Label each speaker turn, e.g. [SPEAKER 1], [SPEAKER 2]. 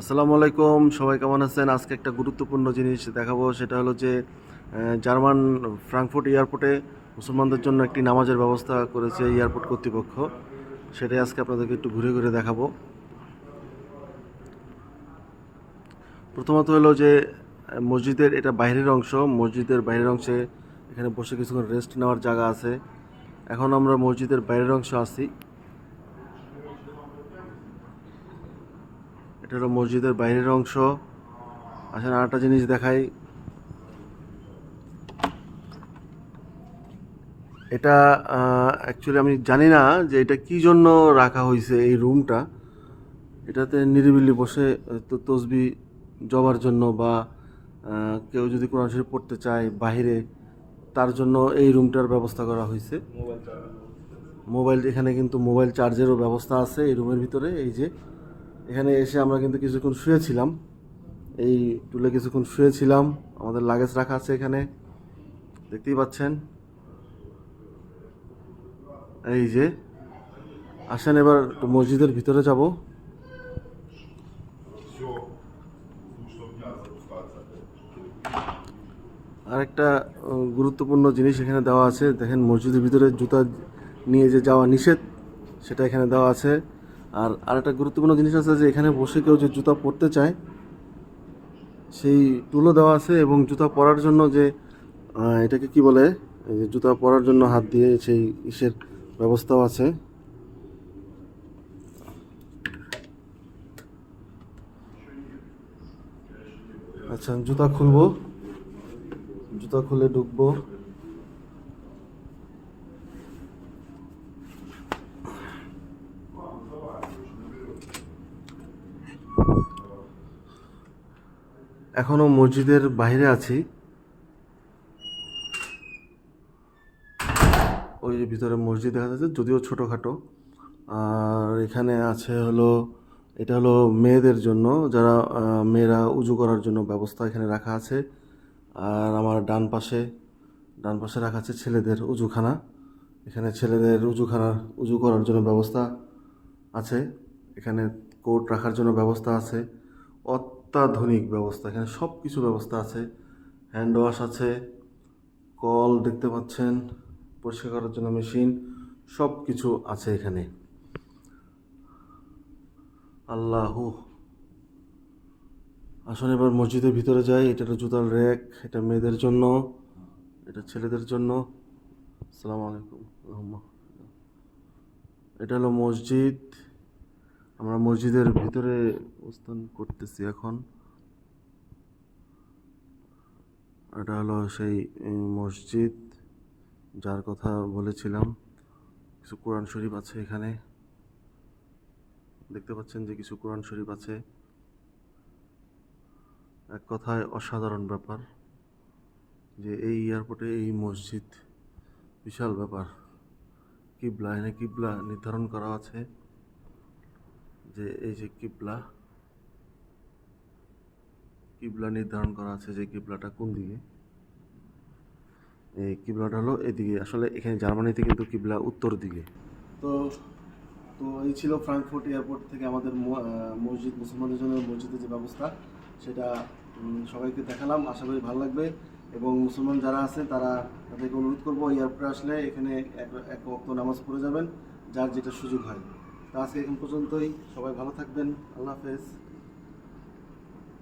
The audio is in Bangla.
[SPEAKER 1] আসসালামু আলাইকুম, সবাই কেমন আছেন? আজকে একটা গুরুত্বপূর্ণ জিনিস দেখাবো, সেটা হলো যে জার্মান ফ্রাঙ্কফুর্ট এয়ারপোর্টে মুসলমানদের জন্য একটি নামাজের ব্যবস্থা করেছে এয়ারপোর্ট কর্তৃপক্ষ। সেটাই আজকে আপনাদেরকে একটু ঘুরে ঘুরে দেখাবো। প্রথমত হলো যে, মসজিদের এটা বাইরের অংশ, মসজিদের বাইরের অংশে এখানে বসে কিছুক্ষণ রেস্ট নেওয়ার জায়গা আছে। এখন আমরা মসজিদের বাইরের অংশ আছি এটা হলো মসজিদের বাইরের অংশ। আসেন আরেকটা জিনিস দেখাই। এটা অ্যাকচুয়ালি আমি জানি না যে এটা কি জন্য রাখা হয়েছে এই রুমটা। এটাতে নিরিবিলি বসে তো তসবি জবার জন্য বা কেউ যদি কোরআন শরীফ পড়তে চায় বাইরে তার জন্য এই রুমটার ব্যবস্থা করা হয়েছে। মোবাইল এখানে কিন্তু মোবাইল চার্জেরও ব্যবস্থা আছে এই রুমের ভিতরে। এই যে এখানে এসে আমরা কিন্তু কিছুক্ষণ শুয়েছিলাম। এই টুলে কিছুক্ষণ শুয়েছিলাম। আমাদের লাগেজ রাখা আছে এখানে। দেখতেই পাচ্ছেন? এই যে, আসেন এবার মসজিদের ভিতরে যাব। আর একটা গুরুত্বপূর্ণ জিনিস এখানে দেওয়া আছে। দেখেন মসজিদের ভিতরে জুতা নিয়ে যে যাওয়া নিষেধ, সেটা এখানে দেওয়া আছে। আর আরেকটা গুরুত্বপূর্ণ জিনিস আছে যে এখানে বসে কেউ যে জুতা পরতে চায়, সেই টুলও দেওয়া আছে এবং জুতা পরার জন্য যে এটাকে কি বলে যে জুতা পরার জন্য হাত দিয়ে সেই ইসের ব্যবস্থাও আছে। আচ্ছা জুতা খুলবো। জুতা খুলে ঢুকবো। এখনও মসজিদের বাইরে আছি। ওই যে ভিতরে মসজিদ দেখা যাচ্ছে, যদিও ছোটোখাটো। আর এখানে আছে হলো, এটা হলো মেয়েদের জন্য, যারা মেয়েরা উজু করার জন্য ব্যবস্থা এখানে রাখা আছে। আর আমার ডান পাশে ডান পাশে রাখা আছে ছেলেদের উজুখানা। এখানে ছেলেদের উজুখানা, উজু করার জন্য ব্যবস্থা আছে। এখানে কোট রাখার জন্য ব্যবস্থা আছে। অত্যাধুনিক ব্যবস্থা। এখানে সব কিছু ব্যবস্থা আছে। হ্যান্ড ওয়াশ আছে, কল দেখতে পাচ্ছেন, পরিষ্কার করার জন্য মেশিন সব কিছু আছে এখানে। আল্লাহু। আসলে এবার মসজিদের ভিতরে যাই। এটা জুতার র্যাক এটা মেয়েদের জন্য, এটা ছেলেদের জন্য। আসসালামু আলাইকুম। এটা হলো মসজিদ। আমরা মসজিদের ভিতরে অবস্থান করতেছি এখন। এটা হলো সেই মসজিদ, যার কথা বলেছিলাম। কিছু কোরআন শরীফ আছে এখানে। দেখতে পাচ্ছেন যে কিছু কোরআন শরীফ আছে। এক কথায় অসাধারণ ব্যাপার যে এই এয়ারপোর্টে এই মসজিদ, বিশাল ব্যাপার। কিবলা এখানে কিবলা নির্ধারণ করা আছে। যে এই যে কিবলা কিবলা নির্ধারণ করা আছে যে কিবলাটা কোন দিকে? এই কিবলাটা হলো এদিকে, আসলে এখানে জার্মানিতে কিন্তু কিবলা উত্তর দিকে। তো তো এই ছিল ফ্রাঙ্কফুর্ট এয়ারপোর্ট থেকে আমাদের মসজিদ, মুসলমানদের জন্য মসজিদের যে ব্যবস্থা, সেটা সবাইকে দেখালাম। আশা করি ভালো লাগবে। এবং মুসলমান যারা আছে, তারা তাদেরকে অনুরোধ করব এয়ারপোর্টে আসলে এখানে এক এক ওয়াক্ত নামাজ পড়ে যাবেন, যার যেটা সুযোগ হয়। তো আজকে এখন পর্যন্তই। সবাই ভালো থাকবেন। আল্লাহ হাফেজ।